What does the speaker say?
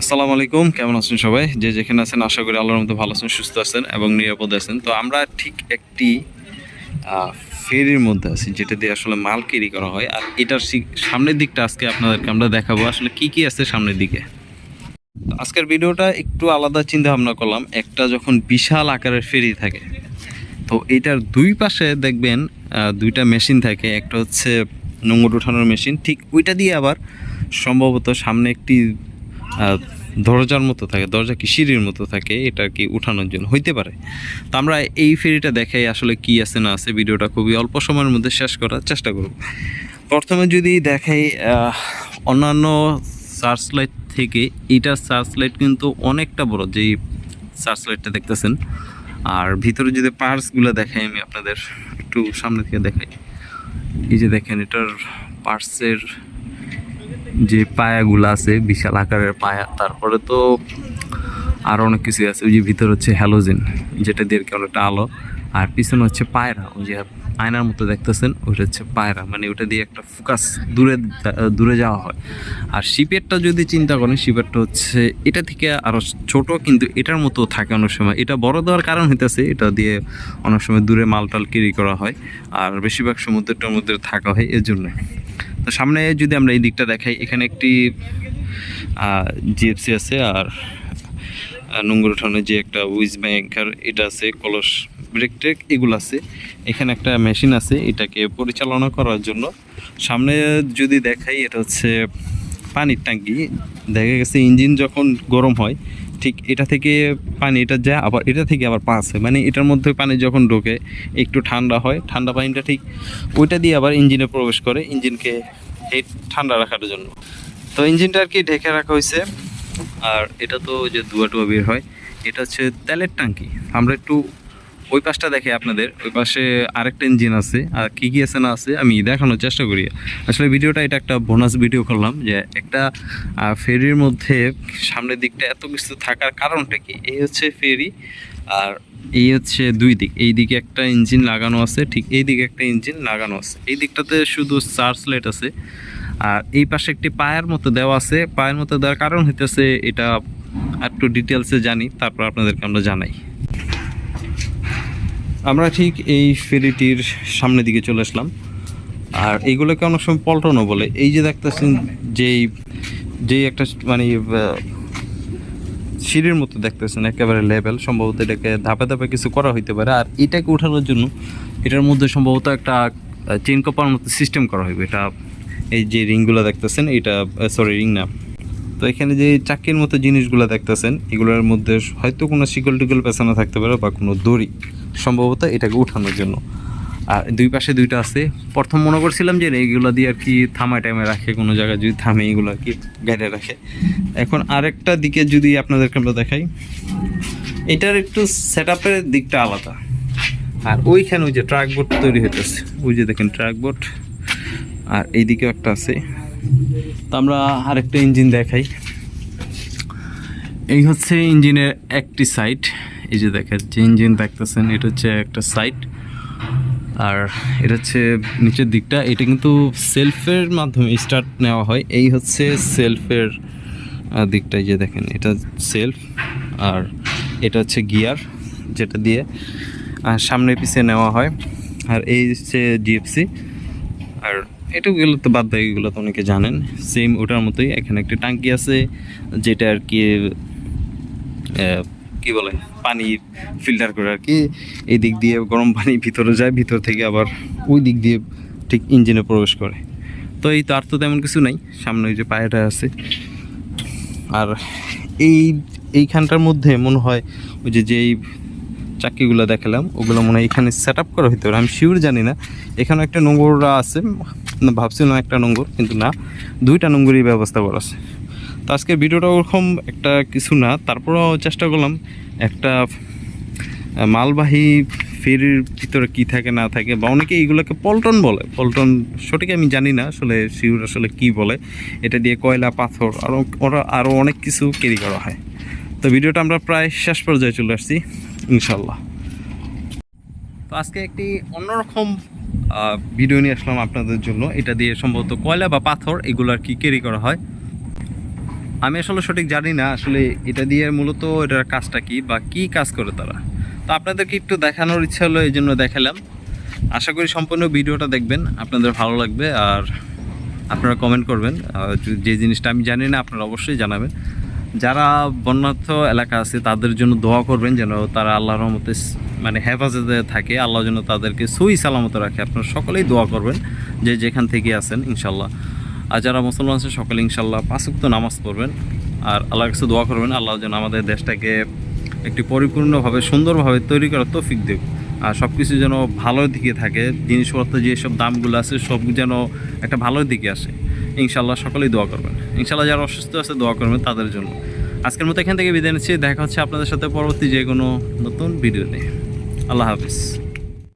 আসসালামু আলাইকুম, কেমন আছেন সবাই? যে যেখানে আছেন, আশা করি আল্লাহর মতো ভালো আছেন, সুস্থ আছেন এবং নিরাপদ আছেন। তো আমরা ঠিক একটি ফেরির মধ্যে আছি, যেটা দিয়ে আসলে মাল ক্যারি করা হয়। আর এটার সামনের দিকটা আজকে আপনাদেরকে আমরা দেখাবো। আসলে কি কি আছে সামনের দিকে? আজকের ভিডিওটা একটু আলাদা চিন্তা ভাবনা করলাম। একটা যখন বিশাল আকারের ফেরি থাকে, তো এটার দুই পাশে দেখবেন দুইটা মেশিন থাকে। একটা হচ্ছে নোংর উঠানোর মেশিন। ঠিক ওইটা দিয়ে আবার সম্ভবত সামনে একটি দরজার মতো থাকে, দরজা কি সিঁড়ির মতো থাকে, এটা কি উঠানোর জন্য, হইতে পারে। তো আমরা এই ফেরিটা দেখাই আসলে কি আছে না আছে, ভিডিওটা খুবই অল্প সময়ের মধ্যে শেষ করার চেষ্টা করব। প্রথমে যদি দেখাই অন্যান্য সার্চ লাইট থেকে এইটার সার্চ লাইট কিন্তু অনেকটা বড়, যেই সার্চ লাইটটা দেখতেছেন। আর ভিতরে যদি পার্টসগুলো দেখাই আমি আপনাদের, একটু সামনে থেকে দেখাই। এই যে দেখেন, এটার পার্টসের যে পায়াগুলো আছে, বিশাল আকারের পায়া, তারপরে তো আরও অনেক কিছু আছে। ওই যে ভিতরে হচ্ছে হ্যালোজেন যেটা দিয়ে অনেকটা আলো। আর পিছনে হচ্ছে পায়রা, ওই যে আয়নার মতো দেখতেছেন, ওইটা হচ্ছে পায়রা। মানে ওটা দিয়ে একটা ফোকাস দূরে দূরে যাওয়া হয়। আর শিপেরটা যদি চিন্তা করেন, শিপেরটা হচ্ছে, এটা থেকে আরও ছোট, কিন্তু এটার মতো থাকে অনেক সময়। এটা বড় দেওয়ার কারণ হইতেছে, এটা দিয়ে অনেক সময় দূরে মাল টাল ক্যারি করা হয়। আর বেশিরভাগ সমুদ্রটার মধ্যে থাকা হয় এর জন্য সামনে যদি আমরা এই দিকটা দেখাই, এখানে একটি জিএফসি আছে আর নোংর উঠানোর যে একটা উইজ ব্যাংকার এটা আছে কলস ব্রেক ট্রেক এগুলো আছে। এখানে একটা মেশিন আছে, এটাকে পরিচালনা করার জন্য। সামনে যদি দেখাই, এটা হচ্ছে পানির ট্যাঙ্কি। দেখা গেছে ইঞ্জিন যখন গরম হয় ঠিক এটা থেকে পানি এটা যায়, আবার এটা থেকে আবার পাস হয় মানে এটার মধ্যে পানি যখন ঢোকে, একটু ঠান্ডা হয়, ঠান্ডা পানিটা ঠিক ওইটা দিয়ে আবার ইঞ্জিনে প্রবেশ করে, ইঞ্জিনকে হেট ঠান্ডা রাখার জন্য। তো ইঞ্জিনটা আর কি ঢেকে রাখা হয়েছে। আর এটা তো যে ধোয়া টুয়া বের হয়, এটা হচ্ছে তেলের ট্যাঙ্কি। আমরা একটু ওই পাশটা দেখে আপনাদের, ওই পাশে আরেকটা ইঞ্জিন আছে, আর কী কী আছে না আছে আমি দেখানোর চেষ্টা করি। আসলে ভিডিওটা এটা একটা বোনাস ভিডিও করলাম যে একটা ফেরির মধ্যে সামনের দিকটা এত কিছু থাকার কারণটা কি? এই হচ্ছে ফেরি আর এই হচ্ছে দুই দিক। এই দিকে একটা ইঞ্জিন লাগানো আছে, ঠিক এই দিকে একটা ইঞ্জিন লাগানো আছে। এই দিকটাতে শুধু চার্জ লাইট আছে, আর এই পাশে একটি পায়ের মতো দেওয়া আছে। পায়ের মতো দেওয়ার কারণ হইতেছে এটা, একটু ডিটেলসে জানি, তারপর আপনাদেরকে আমরা জানাই। আমরা ঠিক এই ফেরিটির সামনের দিকে চলে আসলাম। আর এইগুলোকে অনেক সময় পল্টনও বলে। এই যে দেখতেছেন, যেই যেই একটা মানে সিঁড়ির মতো দেখতেছেন, একেবারে লেভেল সম্ভবত এটাকে ধাপে ধাপে কিছু করা হইতে পারে। আর এটাকে ওঠানোর জন্য এটার মধ্যে সম্ভবত একটা চেন কপার মতো সিস্টেম করা হইবে। এটা, এই যে রিংগুলো দেখতেছেন, এটা সরি রিং না। তো এখানে যে চাকির মতো জিনিসগুলো দেখতেছেন, এগুলোর মধ্যে হয়তো কোনো শিকল টিকল পেছানো থাকতে পারে বা কোনো দড়ি। সম্ভবত এটাকে উঠানোর জন্য। আর দুই পাশে দুইটা আছে। প্রথম মনে করছিলাম যে এইগুলো দিয়ে আর কি থামায় টাইমে রাখে, কোনো জায়গায় যদি থামে এগুলো আর কি গাড়ি রাখে। এখন আরেকটা দিকে যদি আপনাদেরকে আমরা দেখাই, এটার একটু সেট আপের দিকটা আলাদা। আর ওইখানে ওই যে ট্রাক বোট তৈরি হইতেছে। ওই যে দেখেন ট্রাক বোট আর এইদিকেও একটা আছে। তো আমরা আরেকটা ইঞ্জিন দেখাই। এই হচ্ছে ইঞ্জিনের একটি সাইড এই যে দেখেন যে ইঞ্জিন দেখতেছেন, এটা হচ্ছে একটা সাইড আর এটা হচ্ছে নিচের দিকটা, এটা কিন্তু সেলফের মাধ্যমে স্টার্ট নেওয়া হয়। এই হচ্ছে সেলফের দিকটা যে দেখেন, এটা সেলফ আর এটা হচ্ছে গিয়ার যেটা দিয়ে সামনে পিছিয়ে নেওয়া হয়। আর এই হচ্ছে জিএফসি আর এটুকুগুলো তো বাদ দেয় এগুলো তো অনেকে জানেন সেম ওটার মতোই, এখানে একটা টাঙ্কি আছে, যেটা আর কি কি বলে, পানি ফিল্টার করে আর কি এই দিক দিয়ে গরম পানি ভিতরে যায়, ভিতর থেকে আবার ওই দিক দিয়ে ঠিক ইঞ্জিনে প্রবেশ করে। তো এই তো আর তো তেমন কিছু নাই, সামনে ওই যে পায়েটা আছে। আর এই, এইখানটার মধ্যে মনে হয় ওই যে যেই চাকিগুলো দেখালাম, ওগুলো মনে হয় এখানে সেট আপ করা হইতে পারে। আমি শিওর জানি না, এখানে একটা নোংরা আছে, ভাবছিলাম একটা নোংর কিন্তু না, দুইটা নোংরই ব্যবস্থা করা আছে। তো আজকের ভিডিওটা ওরকম একটা কিছু না, তারপরেও চেষ্টা করলাম একটা মালবাহী ফেরির ভিতরে কি থাকে না থাকে বা অনেকে এইগুলোকে পল্টন বলে। পল্টন সঠিক আমি জানি না, আসলে শিউর আসলে কি বলে। এটা দিয়ে কয়লা, পাথর আরও ওরা আরও অনেক কিছু ক্যারি করা হয়। তো ভিডিওটা আমরা প্রায় শেষ পর্যায়ে চলে আসছি ইনশাল্লাহ তো আজকে একটি অন্যরকম ভিডিও নিয়ে আসলাম আপনাদের জন্য। এটা দিয়ে সম্ভবত কয়লা বা পাথর এগুলো আর কি ক্যারি করা হয়। আমি আসলে সঠিক জানি না আসলে এটা দিয়ে মূলত এটার কাজটা কি বা কি কাজ করে তারা। তো আপনাদেরকে একটু দেখানোর ইচ্ছা হলো এই জন্য দেখালাম। আশা করি সম্পূর্ণ ভিডিওটা দেখবেন, আপনাদের ভালো লাগবে আর আপনারা কমেন্ট করবেন। যে- জিনিসটা আমি জানি না, আপনারা অবশ্যই জানাবেন। যারা বন্যার্থ এলাকা আছে, তাদের জন্য দোয়া করবেন যেন তারা আল্লাহর রহমতে মানে হেফাজতে থাকে। আল্লাহ যেন তাদেরকে সই সালামত রাখে। আপনারা সকলেই দোয়া করবেন যে যেখান থেকে আছেন ইনশাল্লাহ আর যারা মুসলমান আছে, সকলে ইনশাল্লাহ পাঁচুক্ত নামাজ পড়বেন। আর আল্লাহর কাছে দোয়া করবেন, আল্লাহ যেন আমাদের দেশটাকে একটি পরিপূর্ণভাবে, সুন্দরভাবে তৈরি করার তৌফিক দেব আর সব কিছু যেন ভালোর দিকে থাকে, জিনিসপত্র যেসব দামগুলো আছে, সব যেন একটা ভালোর দিকে আসে। ইনশাল্লাহ সকলেই দোয়া করবেন। ইনশাল্লাহ যারা অসুস্থ আছে, দোয়া করবেন তাদের জন্য। আজকের মতো এখান থেকে বিদায় নিচ্ছি। দেখা হচ্ছে আপনাদের সাথে পরবর্তী যে কোনো নতুন ভিডিও নিয়ে। আল্লাহ হাফিজ।